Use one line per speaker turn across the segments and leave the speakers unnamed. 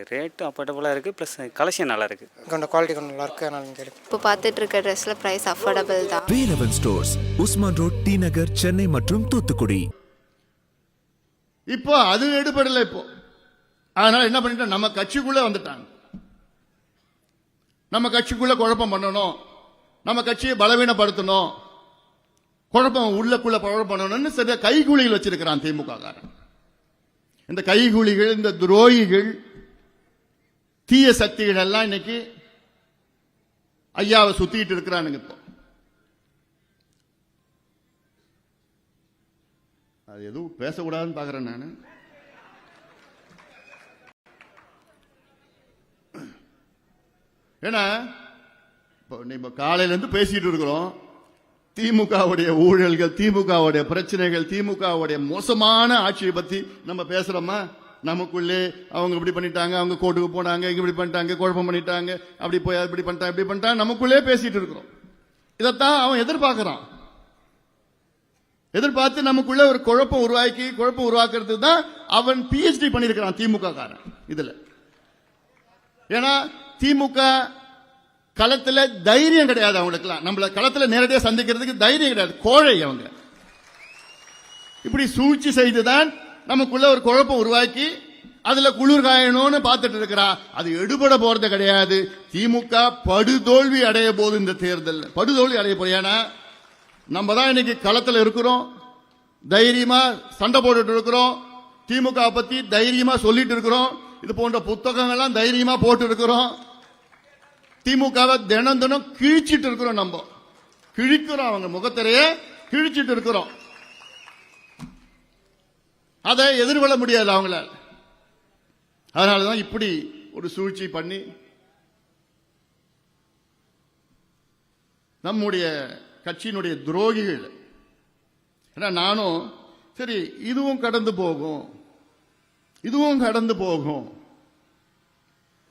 Rate அஃபோர்டபுளாக இருக்குது plus collection நல்லா இருக்குது
கொஞ்சம் குவாலிட்டி கொஞ்சம் நல்லா இருக்குது அதனால் எடுக்கும்
இப்போ பார்த்துட்டு இருக்க ட்ரெஸ்ஸில் ப்ரைஸ் அஃபோர்டபுள் தான்.
Velavan stores Usman road T Nagar Chennai மற்றும் தூத்துக்குடி.
இப்போ அது எடுபடலை இப்போ. அதனால என்ன பண்ணிட்டோம்? நம்ம கட்சிக்குள்ள வந்துட்டாங்க. நம்ம கட்சிக்குள்ள குழப்பம் பண்ணணும். நம்ம கட்சியை பலவீனப்படுத்தணும். குழப்பம் உள்ளக்குள்ள குழப்பம் பண்ணணும்னு சரியா கைகூலிகள் வச்சிருக்கிறான் திமுக காரன் இந்த கைகூலிகள் இந்த துரோகிகள் தீய சக்திகள் எல்லாம் இன்னைக்கு ஐயாவை சுத்திட்டு இருக்கிறானுங்க இப்போ. அது எதுவும் பேசக்கூடாதுன்னு பாக்குறேன் நான். ஏன்னா இப்போ நம்ம காலையிலேருந்து பேசிட்டு இருக்கிறோம். திமுகவுடைய ஊழல்கள் திமுகவுடைய பிரச்சனைகள் திமுகவுடைய மோசமான ஆட்சியை பத்தி நம்ம பேசுறோமா? நமக்குள்ளே அவங்க இப்படி பண்ணிட்டாங்க அவங்க கோர்ட்டுக்கு போனாங்க இங்க இப்படி பண்ணிட்டாங்க குழப்பம் பண்ணிட்டாங்க அப்படி போய் இப்படி பண்ணிட்டாங்க இப்படி பண்ணிட்டாங்க நமக்குள்ளே பேசிட்டு இருக்கிறோம். இதைத்தான் அவன் எதிர்பார்க்கிறான். எதிர்பார்த்து நமக்குள்ள ஒரு குழப்பம் உருவாக்கி குழப்பம் உருவாக்குறதுக்கு தான் அவன் பிஹெச்டி பண்ணியிருக்கிறான் திமுக காரன் இதுல. ஏன்னா திமுக களத்துல தைரியம் கிடையாது அவங்களுக்குலாம் நம்மள களத்துல நேரடியாக சந்திக்கிறதுக்கு தைரியம் கிடையாது கோழை அவங்க. இப்படி சூழ்ச்சி செய்துதான் நமக்குள்ள ஒரு குழப்பம் உருவாக்கி அதுல குளிர் காயணும்னு பார்த்துட்டு இருக்கிறா. அது எடுபட போறது கிடையாது. திமுக படுதோல்வி அடைய போகுது இந்த தேர்தல் படுதோல்வி அடைய போகுது. ஏன்னா நம்ம தான் இன்னைக்கு களத்தில் இருக்கிறோம். தைரியமா சண்டை போட்டுட்டு இருக்கிறோம். திமுக பத்தி தைரியமா சொல்லிட்டு இருக்கிறோம். இது போன்ற புத்தகங்கள்லாம் தைரியமா போட்டு இருக்கிறோம். திமுகவை தினம் தினம் கிழிச்சிட்டு இருக்கிறோம் நம்ம. கிழிக்கிறோம் அவங்க முகத்திலேயே கிழிச்சிட்டு இருக்கிறோம். அதை எதிர்கொள்ள முடியாது அவங்களால். அதனால தான் இப்படி ஒரு சூழ்ச்சி பண்ணி நம்முடைய கட்சியினுடைய துரோகிகள். ஏன்னா நானும் சரி இதுவும் கடந்து போகும். இதுவும் கடந்து போகும்.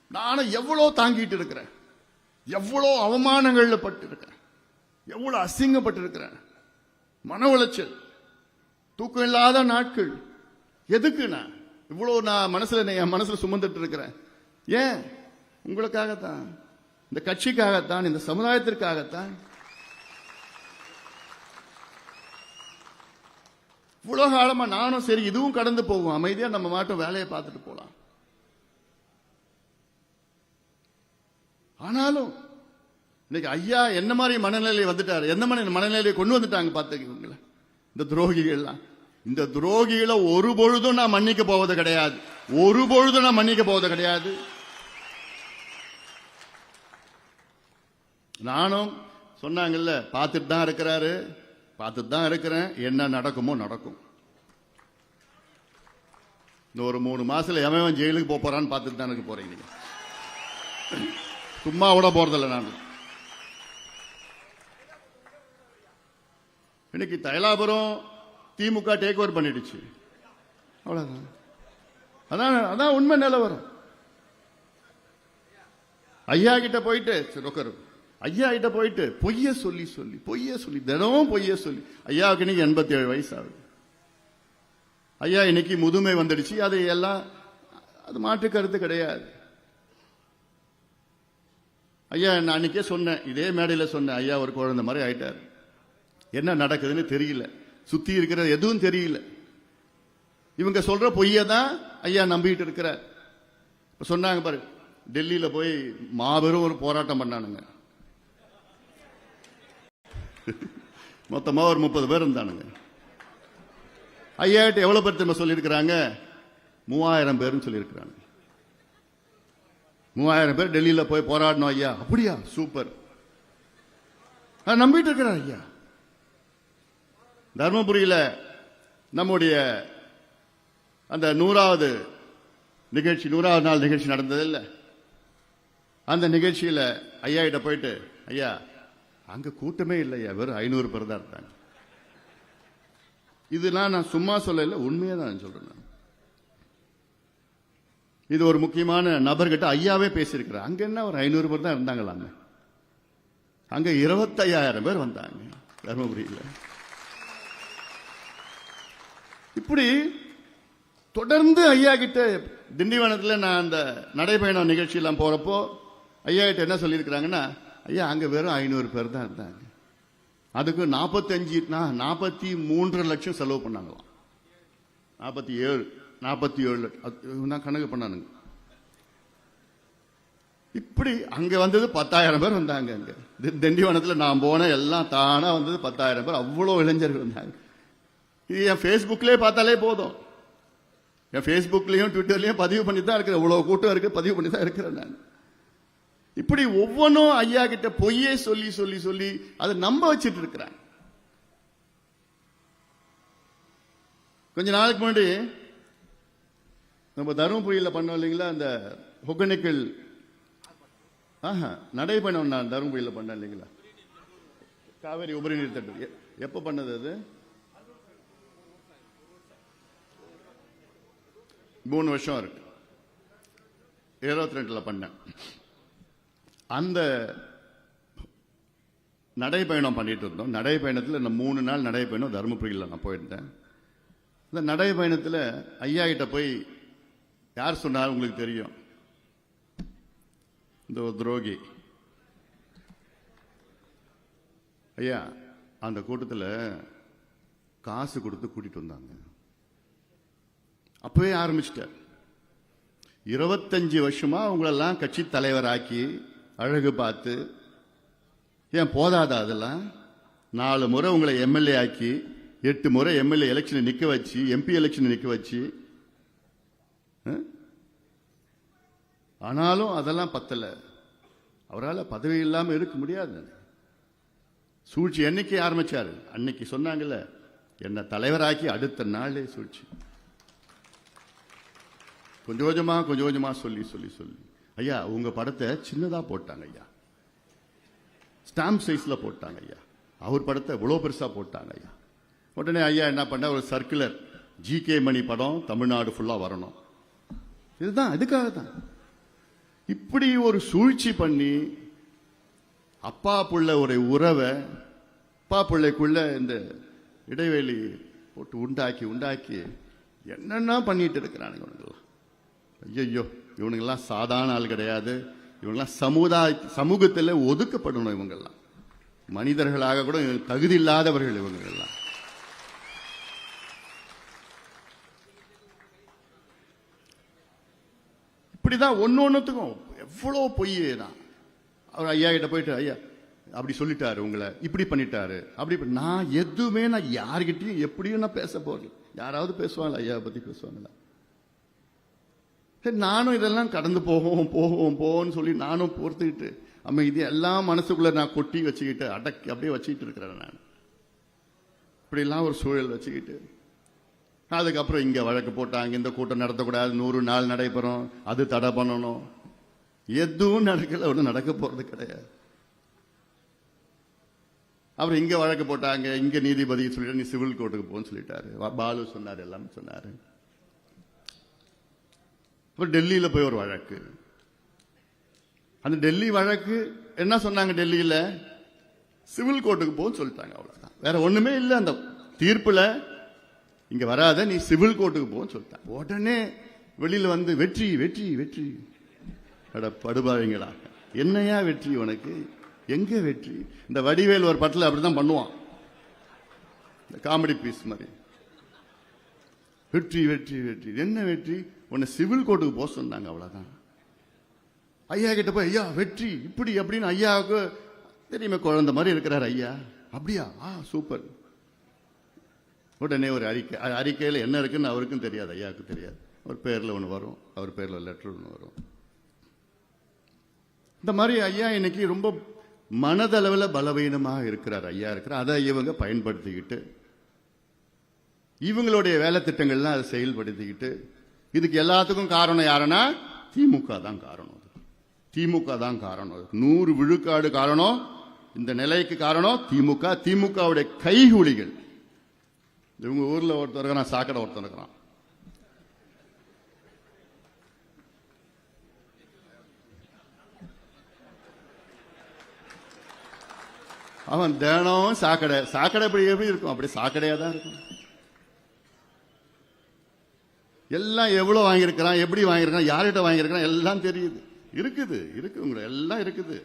நானும் எவ்வளோ தாங்கிட்டு இருக்கிறேன். எவ்வளோ அவமானங்களில் பட்டு இருக்கிறேன் அசிங்கப்பட்டிருக்கிறேன். மன உளைச்சல். தூக்கம் இல்லாத நாட்கள். எதுக்கு நான் இவ்வளோ நான் மனசில் என் மனசில் சுமந்துட்டு இருக்கிறேன். ஏன்? உங்களுக்காகத்தான். இந்த கட்சிக்காகத்தான் இந்த சமுதாயத்திற்காகத்தான். இவ்வளோ காலமாக நானும் சரி இதுவும் கடந்து போகும். அமைதியாக நம்ம மாட்டும் வேலையை பார்த்துட்டு போகலாம் ஆனாலும் இன்னைக்கு ஐயா என்ன மாதிரி மனநிலையில் வந்துட்டார்? என்ன மாதிரி மனநிலையை கொண்டு வந்துட்டாங்க பார்த்துக்கீங்களா இந்த துரோகிகள்லாம். இந்த துரோகிகளை ஒரு பொழுதும் நான் மன்னிக்க போவது கிடையாது. ஒரு பொழுதும் நான் மன்னிக்க போவது கிடையாது. நானும் சொன்னாங்கல்ல பார்த்துட்டு தான் இருக்கிறாரு. பார்த்துட்டு தான் இருக்கிறேன். என்ன நடக்குமோ நடக்கும். இந்த ஒரு மூணு மாசத்துல எவன் ஜெயிலுக்கு போக போறான்னு பார்த்துட்டு தான் இருக்க போறீங்க சும்மா விட போறதில்ல நான். இன்னைக்கு தைலாபுரம் திமுக டேக் ஓவர் பண்ணிடுச்சு. அவ்வளவுதான். அதான் அதான் உண்மை நிலவரம் ஐயா கிட்ட போயிட்டு சரி ஐயா கிட்ட போயிட்டு பொய்ய சொல்லி சொல்லி பொய்ய சொல்லி தினமும் பொய்ய சொல்லி ஐயாவுக்கு இன்னைக்கு எண்பத்தி ஏழு வயசு ஆகுது ஐயா இன்னைக்கு முதுமை வந்துடுச்சு அது எல்லாம் அது மாற்று கருத்து கிடையாது. ஐயா நான் அன்னைக்கே சொன்னேன் இதே மேடையில் சொன்னேன் ஐயா ஒரு குழந்தை மாதிரி ஆயிட்டார். என்ன நடக்குதுன்னு தெரியல. சுத்தி இருக்கிற எதுவும் தெரியல. இவங்க சொல்ற பொய்யை தான் ஐயா நம்பிட்டு இருக்கிறார். இப்ப சொன்னாங்க பாரு டெல்லியில போய் மாபெரும் ஒரு போராட்டம் பண்ணானுங்க. மொத்தமா ஒரு முப்பது பேர் இருந்தானுங்க. ஐயாட்ட எவ்வளவு பேர் திரும்ப சொல்லியிருக்கிறாங்க? மூவாயிரம் பேர்னு சொல்லியிருக்கிறாங்க. மூவாயிரம் பேர் டெல்லியில போய் போராடணும் ஐயா. அப்படியா? சூப்பர். நம்பிட்டு இருக்கிறேன் ஐயா. தருமபுரியில் நம்முடைய அந்த நூறாவது நிகழ்ச்சி நூறாவது நாள் நிகழ்ச்சி நடந்தது இல்லை? அந்த நிகழ்ச்சியில் ஐயா கிட்ட போயிட்டு ஐயா அங்கே கூட்டமே இல்லையா வெறும் ஐநூறு பேர் தான் இருந்தாங்க இதெல்லாம் நான் சும்மா சொல்லல உண்மையாக தான் சொல்றேன் நான். இது ஒரு முக்கியமான நபர்கிட்ட ஐயாவே பேசியிருக்கிறார். அங்க என்ன ஒரு ஐநூறு பேர் தான் இருந்தாங்களாங்க அங்க இருபத்தையாயிரம் பேர் வந்தாங்க தர்மபுரியில். இப்படி தொடர்ந்து ஐயா கிட்ட திண்டிவனத்தில் நான் அந்த நடைபயணம் நிகழ்ச்சியெல்லாம் போகிறப்போ ஐயா கிட்ட என்ன சொல்லியிருக்கிறாங்கன்னா ஐயா அங்கே வெறும் ஐநூறு பேர் தான் இருந்தாங்க. அதுக்கு நாற்பத்தஞ்சு நாற்பத்தி மூன்றரை லட்சம் செலவு பண்ணாங்களாம். நாற்பத்தி ஏழு நாற்பத்தி ஏழு தான் கணக்கு பண்ணானுங்க. இப்படி அங்கே வந்தது பத்தாயிரம் பேர் வந்தாங்க அங்கே. தி- நான் போனேன் எல்லாம் தானாக வந்தது பத்தாயிரம் பேர். அவ்வளோ இளைஞர்கள் வந்தாங்க. இது என் ஃபேஸ்புக்லேயே பார்த்தாலே போதும். என் ஃபேஸ்புக்லேயும் ட்விட்டர்லேயும் பதிவு பண்ணி தான் இருக்கிறேன். இவ்வளோ கூட்டம் இருக்கு பதிவு பண்ணி தான் இருக்கிறேன் நான். இப்படி ஒவ்வொன்றும் ஐயா கிட்ட பொய்யே சொல்லி சொல்லி சொல்லி அதை நம்ப வச்சுட்டு இருக்கிறாங்க கொஞ்ச நாளைக்கு முன்னாடி நம்ம தருமபுரியில் பண்ணோம் இல்லைங்களா? அந்த ஒகேனக்கல் ஆஹா நடைபயணம் நான் தருமபுரியில பண்ணேன் இல்லைங்களா? காவேரி உபரி நீர் தட்டு எப்போ பண்ணது அது? மூணு வருஷம் இருக்கு. இருபத்தி ரெண்டில் பண்ணேன். அந்த நடைப்பயணம் பண்ணிட்டு இருந்தோம். நடைப்பயணத்தில் இந்த மூணு நாள் நடைப்பயணம் தருமபுரியில் நான் போயிருந்தேன். இந்த நடைப்பயணத்தில் ஐயா கிட்ட போய் யார் சொன்னார் உங்களுக்கு தெரியும்? இந்த ஒரு துரோகி. ஐயா அந்த கூட்டத்தில் காசு கொடுத்து கூட்டிகிட்டு வந்தாங்க. அப்பவே ஆரம்பிச்சிட்டார். இருபத்தஞ்சு வருஷமா அவங்களெல்லாம் கட்சி தலைவராக்கி அழகு பார்த்து ஏன் போதாதா அதெல்லாம்? நாலு முறை உங்களை எம்எல்ஏ ஆக்கி எட்டு முறை எம்எல்ஏ எலெக்ஷனை நிற்க வச்சு எம்பி எலெக்ஷனை நிற்க வச்சு ஆனாலும் அதெல்லாம் பத்தல. அவரால் பதவி இல்லாமல் இருக்க முடியாது. சூழ்ச்சி என்னைக்கு ஆரம்பிச்சாரு? அன்னைக்கு சொன்னாங்கல்ல என்னை தலைவராக்கி அடுத்த நாளே சூழ்ச்சி. கொஞ்சம் கொஞ்சமா கொஞ்சம் கொஞ்சமா சொல்லி சொல்லி சொல்லி. ஐயா உங்க படத்தை சின்னதா போட்டாங்க ஐயா. ஸ்டாம்ப் சைஸ்ல போட்டாங்க ஐயா. அவர் படத்தை இவ்வளோ பெருசா போட்டாங்க ஐயா. உடனே ஐயா என்ன பண்ண ஒரு சர்க்குலர். ஜிகே மணி படம் தமிழ்நாடு ஃபுல்லா வரணும். இதுதான் இதுக்காக தான். இப்படி ஒரு சூழ்ச்சி பண்ணி அப்பா புள்ள ஒரு உறவை அப்பா பிள்ளைக்குள்ள இந்த இடைவெளி போட்டு உண்டாக்கி உண்டாக்கி என்னென்ன பண்ணிட்டு இருக்கிறானுங்க இவனுங்கெல்லாம். ஐயோ இவனுங்கெல்லாம் சாதாரண ஆள் கிடையாது. இவங்கெல்லாம் சமுதாய சமூகத்தில் ஒதுக்கப்படணும் இவங்கெல்லாம். மனிதர்களாக கூட தகுதி இல்லாதவர்கள் இவங்கெல்லாம். இப்படிதான் ஒன்று ஒன்றுத்துக்கும் எவ்வளோ பொய் தான் அவர் ஐயா கிட்ட போயிட்டு ஐயா அப்படி சொல்லிட்டாரு உங்களை. இப்படி பண்ணிட்டாரு. அப்படி நான் எதுவுமே நான் யார்கிட்டையும் எப்படியும் நான் பேச போகிறேன் யாராவது பேசுவாங்களா? ஐயாவை பற்றி பேசுவாங்களா? சரி நானும் இதெல்லாம் கடந்து போவோம் போவோம் போவோம்னு சொல்லி நானும் பொறுத்துக்கிட்டு அம்மா இது எல்லாம் மனசுக்குள்ளே நான் கொட்டி வச்சுக்கிட்டு அடக்கி அப்படியே வச்சுக்கிட்டு இருக்கிறேன் நான். இப்படிலாம் ஒரு சூழல் வச்சுக்கிட்டு. அதுக்கப்புறம் இங்கே வழக்கு போட்டாங்க இந்த கூட்டம் நடத்தக்கூடாது நூறு நாள் நடைபெறும் அது தடை பண்ணணும். எதுவும் நடக்கல ஒன்றும் நடக்க போகிறது கிடையாது. அப்புறம் இங்கே வழக்கு போட்டாங்க இங்கே நீதிபதி சொல்லிட்டு நீ சிவில் கோர்ட்டுக்கு போன்னு சொல்லிட்டாரு. வா- பாலு சொன்னார் எல்லாமே சொன்னார். அப்புறம் டெல்லியில் போய் ஒரு வழக்கு. அந்த டெல்லி வழக்கு என்ன சொன்னாங்க டெல்லியில்? சிவில் கோர்ட்டுக்கு போன்னு சொல்லிட்டாங்க அவ்வளோதான் வேற ஒன்றுமே இல்லை அந்த தீர்ப்பில். இங்கே வராத நீ சிவில் கோர்ட்டுக்கு போன்னு சொல்லிட்டாங்க. உடனே வெளியில் வந்து வெற்றி வெற்றி வெற்றி. அட படுபாவீங்களா. என்னையா வெற்றி உனக்கு? எங்கே வெற்றி? இந்த வடிவேல் ஒரு படத்துல அப்படிதான் பண்ணுவான். இந்த காமெடி பீஸ் மாதிரி. வெற்றி வெற்றி வெற்றி. என்ன வெற்றி? உன்னை சிவில் கோர்ட்டுக்கு போக சொன்னாங்க அவ்வளோதான் ஐயா கிட்ட போய் ஐயா வெற்றி இப்படி அப்படின்னு ஐயாவுக்கு தெரியுமே குழந்தை மாதிரி இருக்கிறார் ஐயா. அப்படியா? ஆ சூப்பர். உடனே ஒரு அறிக்கை அறிக்கையில் என்ன இருக்குன்னு அவருக்கும் தெரியாது ஐயாவுக்கு தெரியாது. அவர் பேரில் ஒன்று வரும் அவர் பேரில் லெட்டர் ஒன்று வரும். இந்த மாதிரி ஐயா இன்னைக்கு ரொம்ப மனதளவில் பலவீனமாக இருக்கிறார் ஐயா இருக்கிறார். அதை இவங்க பயன்படுத்திக்கிட்டு இவங்களுடைய வேலை திட்டங்கள்லாம் அதை செயல்படுத்திக்கிட்டு இதுக்கு எல்லாத்துக்கும் காரணம் யாருன்னா திமுக தான் காரணம் திமுக தான் காரணம் நூறு விழுக்காடு காரணம் இந்த நிலைக்கு காரணம் திமுக. திமுகவுடைய கைகூலிகள். இவங்க ஊர்ல ஒருத்தர் இருக்கிறான் சாக்கடை ஒருத்தர் இருக்கிறான். அவன் தினம் சாக்கடை. சாக்கடை எப்படி எப்படி இருக்கும்? அப்படி சாக்கடையா தான் இருக்கும். எல்லாம் எவ்வளோ வாங்கியிருக்கிறான் எப்படி வாங்கியிருக்கான் யார்கிட்ட வாங்கியிருக்கிறான் எல்லாம் தெரியுது. இருக்குது இருக்கு உங்களை எல்லாம் இருக்குது.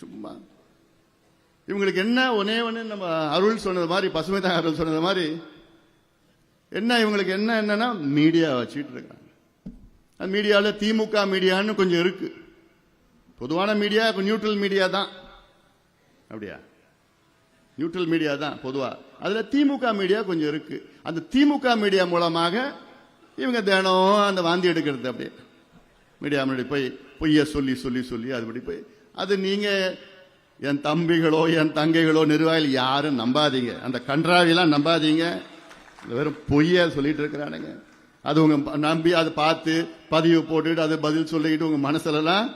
சும்மா. இவங்களுக்கு என்ன ஒன்னே ஒன்று நம்ம அருள் சொன்னது மாதிரி பசுமை தான் அருள் சொன்னது மாதிரி என்ன இவங்களுக்கு என்ன என்னன்னா மீடியா வச்சுட்டு இருக்காங்க மீடியாவில் திமுக மீடியான்னு கொஞ்சம் இருக்கு. பொதுவான மீடியா இப்போ நியூட்ரல் மீடியா தான். அப்படியா? நியூட்ரல் மீடியா தான் பொதுவாக அதில் திமுக மீடியா கொஞ்சம் இருக்கு. அந்த திமுக மீடியா மூலமாக இவங்க தினம் அந்த வாந்தி எடுக்கிறது அப்படியே. மீடியா முன்னாடி போய் பொய்ய சொல்லி சொல்லி சொல்லி அதுபடி போய். அது நீங்கள் என் தம்பிகளோ என் தங்கைகளோ நிர்வாகிகள் யாரும் நம்பாதீங்க. அந்த கன்றாவிலாம் நம்பாதீங்க. வெறும் பொய்ய சொல்லிட்டு இருக்கிறானுங்க. அது உங்க நம்பி அதை பார்த்து பதிவு போட்டுட்டு அது பதில் சொல்லிக்கிட்டு உங்க மனசுலலாம்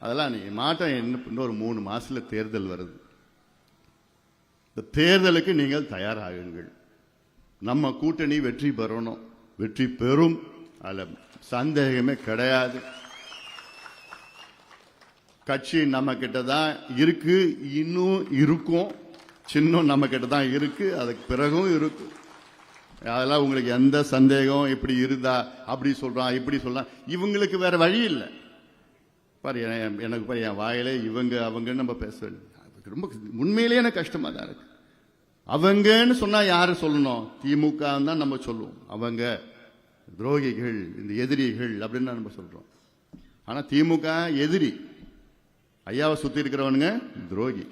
அதெல்லாம் நீ மாட்டம். இன்னும் இன்னொரு மூணு மாசத்துல தேர்தல் வருது. இந்த தேர்தலுக்கு நீங்கள் தயாராகுங்கள். நம்ம கூட்டணி வெற்றி பெறணும். வெற்றி பெறும். அதில் சந்தேகமே கிடையாது. கட்சி நம்ம கிட்ட தான் இருக்கு. இன்னும் இருக்கும். சின்னம் நம்ம கிட்ட தான் இருக்கு. அதுக்கு பிறகும் இருக்கும் அதெல்லாம் உங்களுக்கு எந்த சந்தேகம் இப்படி இருந்தா அப்படி சொல்றான் இப்படி சொல்றான் இவங்களுக்கு வேற வழி இல்லை. பாரு எனக்கு பாரு என் வாயிலே இவங்க அவங்கன்னு நம்ம பேச எனக்கு ரொம்ப உண்மையிலேயே எனக்கு கஷ்டமாக தான் இருக்கு. அவங்கன்னு சொன்னால் யார் சொல்லணும்? திமுக தான் நம்ம சொல்லுவோம். அவங்க துரோகிகள் இந்த எதிரிகள் அப்படின்னு தான் நம்ம சொல்கிறோம் ஆனால் திமுக எதிரி. ஐயாவை சுற்றி இருக்கிறவனுங்க துரோகி.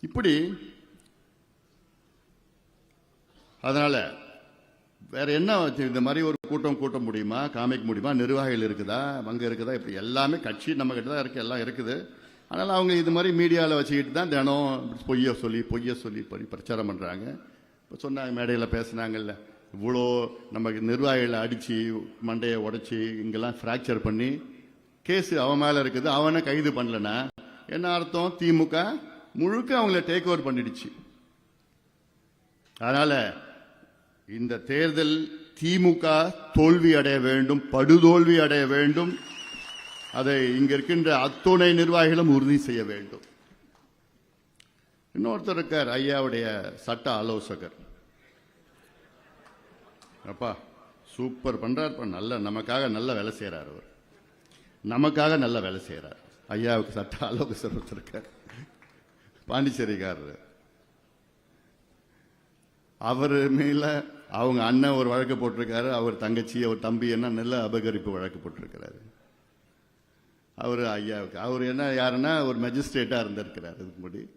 இப்படி அதனால வேற என்ன வச்சு இந்த மாதிரி ஒரு கூட்டம் கூட்ட முடியுமா? காமிக்க முடியுமா? நிர்வாகிகள் இருக்குதா? அங்க இருக்குதா? இப்படி எல்லாமே கட்சி நம்ம கிட்ட தான் இருக்கு எல்லாம் இருக்குது. அதனால அவங்க இது மாதிரி மீடியாவில் வச்சுக்கிட்டு தான் தினம் பொய்ய சொல்லி பொய்ய சொல்லி பண்ணி பிரச்சாரம் பண்றாங்க. இப்போ சொன்னாங்க மேடையில் பேசுனாங்கல்ல. இவ்வளோ நமக்கு நிர்வாகிகளை அடித்து மண்டையை உடச்சி இங்கெல்லாம் ஃப்ராக்சர் பண்ணி கேஸ் அவன் மேலே இருக்குது அவனை கைது பண்ணலனா என்ன அர்த்தம்? திமுக முழுக்க அவங்கள டேக் ஓவர் பண்ணிடுச்சு. அதனால் இந்த தேர்தல் திமுக தோல்வி அடைய வேண்டும் படுதோல்வி அடைய வேண்டும். அதை இங்க இருக்கின்ற அத்துணை நிர்வாகிகளும் உறுதி செய்ய வேண்டும். இன்னொருத்தர் இருக்கார் ஐயாவுடைய சட்ட ஆலோசகர். அப்பா சூப்பர் பண்றார் நல்ல நமக்காக நல்ல வேலை செய்யறார் அவர். நமக்காக நல்ல வேலை செய்யறார் ஐயாவுக்கு சட்ட ஆலோசகர் ஒருத்தர் இருக்கார். பாண்டிச்சேரிக்காரர். அவர் மேலே அவங்க அண்ணன் ஒரு வழக்கு போட்டிருக்காரு அவர் தங்கச்சி அவர் தம்பி என்ன நல்ல அபகரிப்பு வழக்கு போட்டிருக்கிறாரு. அவர் ஐயாவுக்கு அவர் என்ன யாருன்னா ஒரு மெஜிஸ்ட்ரேட்டாக இருந்திருக்கிறார் இதுக்கு முடி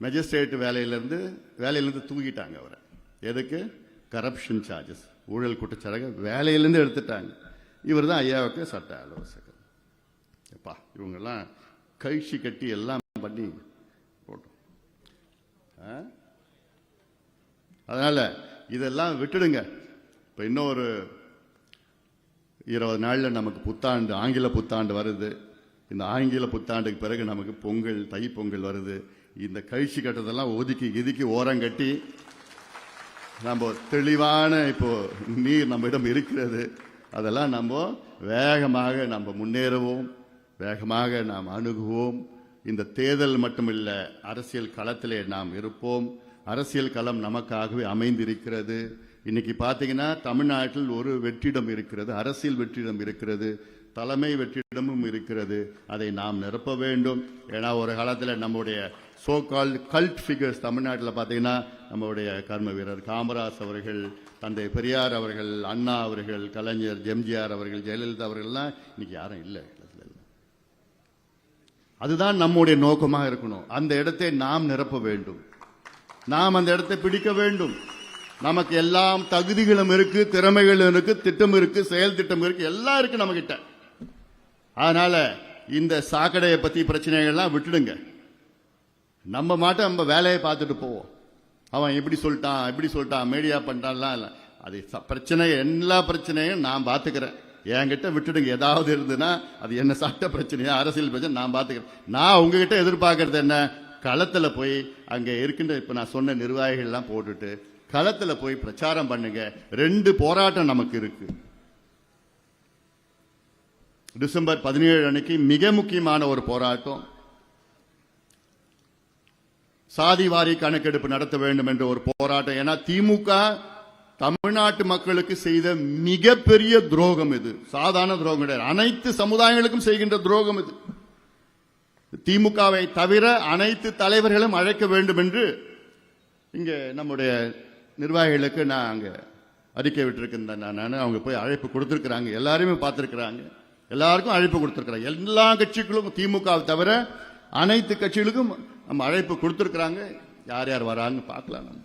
மெஜிஸ்ட்ரேட் வேலையிலேருந்து வேலையிலேருந்து தூக்கிட்டாங்க அவரை. எதுக்கு? கரப்ஷன் சார்ஜஸ் ஊழல் குற்றச்சாட்டு வேலையிலேருந்து எடுத்துட்டாங்க. இவர் தான் ஐயாவுக்கு சட்ட ஆலோசகர். எப்பா இவங்கெல்லாம் கழிச்சு கட்டி எல்லாம் பண்ணி போட்டோம். ஆ? இதெல்லாம் விட்டுடுங்க. இப்போ இன்னொரு இருபது நாளில் நமக்கு புத்தாண்டு ஆங்கில புத்தாண்டு வருது. இந்த ஆங்கில புத்தாண்டுக்கு பிறகு நமக்கு பொங்கல் தை பொங்கல் வருது. இந்த கழிச்சு கட்டதெல்லாம் ஒதுக்கி கிதுக்கி ஓரம் கட்டி நம்ம தெளிவான இப்போ நீர் நம்மிடம் இருக்கிறது. அதெல்லாம் நம்ம வேகமாக நம்ம முன்னேறுவோம். வேகமாக நாம் அணுகுவோம். இந்த தேர்தல் மட்டுமில்லை அரசியல் களத்திலே நாம் இருப்போம். அரசியல் களம் நமக்காகவே அமைந்திருக்கிறது. இன்னைக்கு பார்த்தீங்கன்னா தமிழ்நாட்டில் ஒரு வெற்றிடம் இருக்கிறது அரசியல் வெற்றிடம் இருக்கிறது தலைமை வெற்றிடமும் இருக்கிறது. அதை நாம் நிரப்ப வேண்டும். ஏன்னா ஒரு காலத்தில் நம்முடைய சோ கால் கல்ட் ஃபிகர்ஸ் தமிழ்நாட்டில் பார்த்தீங்கன்னா நம்முடைய கர்ம வீரர் காமராஜ் அவர்கள் தந்தை பெரியார் அவர்கள் அண்ணா அவர்கள் கலைஞர் எம்ஜிஆர் அவர்கள் ஜெயலலிதா அவர்கள்லாம் இன்னைக்கு யாரும் இல்லை இல்லை. அதுதான் நம்முடைய நோக்கமாக இருக்கணும். அந்த இடத்தை நாம் நிரப்ப வேண்டும். நாம் அந்த இடத்தை பிடிக்க வேண்டும். நமக்கு எல்லாம் தகுதிகளும் இருக்கு திறமைகளும் இருக்கு திட்டம் இருக்கு செயல் திட்டம் இருக்கு எல்லாம் இருக்கு நம்ம கிட்ட அதனால இந்த சாக்கடையை பத்தி பிரச்சனைகள்லாம் விட்டுடுங்க. நம்ம மாட்ட நம்ம வேலையை பார்த்துட்டு போவோம். அவன் எப்படி சொல்லிட்டான் இப்படி சொல்லிட்டான் மீடியா பண்ணிட்டான்லாம் இல்லை. அது ச- பிரச்சனை எல்லா பிரச்சனையும் நான் பார்த்துக்கிறேன். என்கிட்ட விட்டுடுங்க. ஏதாவது இருந்ததுன்னா அது என்ன சட்ட பிரச்சனையா அரசியல் பிரச்சனை நான் பார்த்துக்கிறேன். நான் உங்ககிட்ட எதிர்பார்க்கறது என்ன? களத்தில் போய் அங்கே இருக்கின்ற இப்போ நான் சொன்ன நிர்வாகிகள்லாம் போட்டுட்டு களத்தில் போய் பிரச்சாரம் பண்ணுங்க. ரெண்டு போராட்டம் நமக்கு இருக்கு. டிசம்பர் பதினேழு அன்னைக்கு மிக முக்கியமான ஒரு போராட்டம். சாதிவாரி கணக்கெடுப்பு நடத்த வேண்டும் என்ற ஒரு போராட்டம். ஏன்னா திமுக தமிழ்நாட்டு மக்களுக்கு செய்த மிகப்பெரிய துரோகம் இது. சாதாரண துரோகம் கிடையாது. அனைத்து சமுதாயங்களுக்கும் செய்கின்ற துரோகம் இது. திமுகவை தவிர அனைத்து தலைவர்களும் அழைக்க வேண்டும் என்று இங்கே நம்முடைய நிர்வாகிகளுக்கு நான் அங்கே அறிக்கை விட்டுருக்கேன் நான் அவங்க போய் அழைப்பு கொடுத்துருக்குறாங்க. எல்லாருமே பார்த்துருக்குறாங்க. எல்லாருக்கும் அழைப்பு கொடுத்துருக்குறாங்க. எல்லா கட்சிகளுக்கும் திமுகவை தவிர அனைத்து கட்சிகளுக்கும் நம்ம அழைப்பு கொடுத்துருக்குறாங்க. யார் யார் வராங்கன்னு பார்க்கலாம். நம்ம